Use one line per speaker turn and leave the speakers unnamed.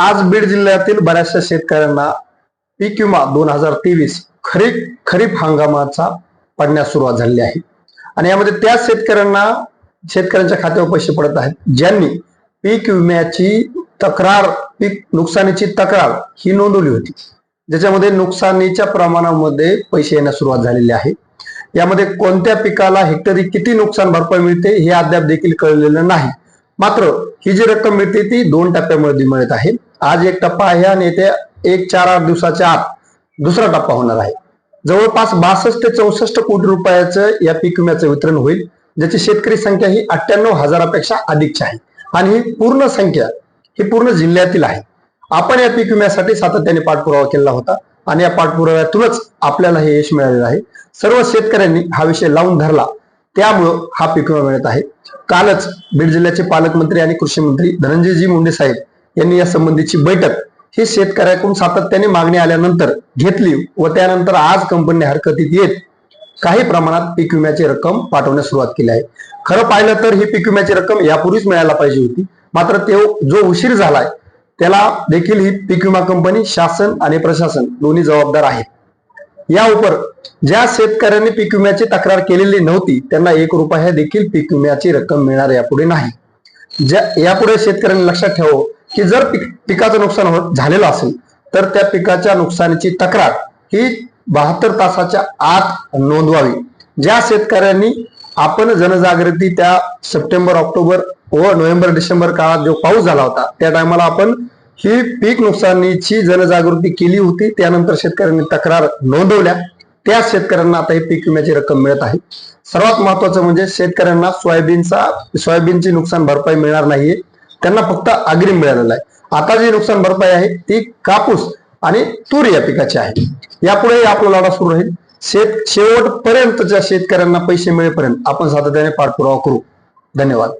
आज बीड जिल्ह्यातील बऱ्याचशा शेतकऱ्यांना पीक विमा दोन हजार तेवीस खरीप खरीप हंगामाचा पडण्यास सुरुवात झालेली आहे. आणि यामध्ये त्या शेतकऱ्यांना शेतकऱ्यांच्या खात्यावर पैसे पडत आहेत ज्यांनी पीक विम्याची तक्रार पीक नुकसानीची तक्रार ही नोंदवली होती. ज्याच्यामध्ये नुकसानीच्या प्रमाणामध्ये पैसे येण्यास सुरुवात झालेली आहे. यामध्ये कोणत्या पिकाला हेक्टरी किती नुकसान भरपाई मिळते हे अद्याप देखील कळलेलं नाही. मात्र ही जी रक्कम मिळते ती दोन टप्प्यामध्ये मिळत आहे. आज एक टप्पा आहे आणि येत्या एक चार आठ दिवसाच्या आत दुसरा टप्पा होणार आहे. जवळपास बासष्ट ते चौसष्ट कोटी रुपयाचं या पीक विम्याचं वितरण होईल ज्याची शेतकरी संख्या ही अठ्ठ्याण्णव हजारापेक्षा अधिकची आहे. आणि ही पूर्ण संख्या ही पूर्ण जिल्ह्यातील आहे. आपण या पीक विम्यासाठी सातत्याने पाठपुरावा केला होता आणि या पाठपुराव्यातूनच आपल्याला हे यश मिळालेलं आहे. सर्व शेतकऱ्यांनी हा विषय लावून धरला त्यामुळं हा पीक विमा मिळत आहे. कालच बीड जिल्ह्याचे पालकमंत्री आणि कृषी मंत्री धनंजयजी मुंडे साहेब यांनी या संबंधीची बैठक ही शेतकऱ्याकडून सातत्याने मागणी आल्यानंतर घेतली व त्यानंतर आज कंपनी हरकतीत येत काही प्रमाणात पीक विम्याची रक्कम पाठवण्यास सुरुवात केली आहे. खरं पाहिलं तर ही पीक विम्याची रक्कम यापूर्वीच मिळायला पाहिजे होती. मात्र ते जो उशीर झालाय त्याला देखील ही पीक विमा कंपनी शासन आणि प्रशासन दोन्ही जबाबदार आहेत. या उपर ज्या शेतकऱ्यांनी पीक विम्याची तक्रार केलेली नव्हती त्यांना एक रुपया देखील पीक विम्याची रक्कम मिळणार यापुढे नाही. ज्या यापुढे शेतकऱ्यांनी लक्षात ठेवावं की जर पीक पिकाचं नुकसान होत झालेलं असेल तर त्या पिकाच्या नुकसानीची तक्रार ही बहात्तर तासाच्या आत नोंदवावी. ज्या शेतकऱ्यांनी आपण जनजागृती त्या सप्टेंबर ऑक्टोबर व नोव्हेंबर डिसेंबर काळात जो पाऊस झाला होता त्या टायमाला आपण ही पीक नुकसानीची जनजागृती केली होती त्यानंतर शेतकऱ्यांनी तक्रार नोंदवल्या. त्या शेतकऱ्यांना आता ही पीक विम्याची रक्कम मिळत आहे. सर्वात महत्वाचं म्हणजे शेतकऱ्यांना सोयाबीनचा सोयाबीनची नुकसान भरपाई मिळणार नाहीये. त्यांना फक्त अग्रिम मिळालेला आहे. आता जी नुकसान भरपाई आहे ती कापूस आणि तूर या पिकाची आहे. यापुढे आपला लढा सुरू राहील. शेत शेवटपर्यंतच्या शेतकऱ्यांना पैसे मिळेपर्यंत आपण सातत्याने पाठपुरावा करू. धन्यवाद.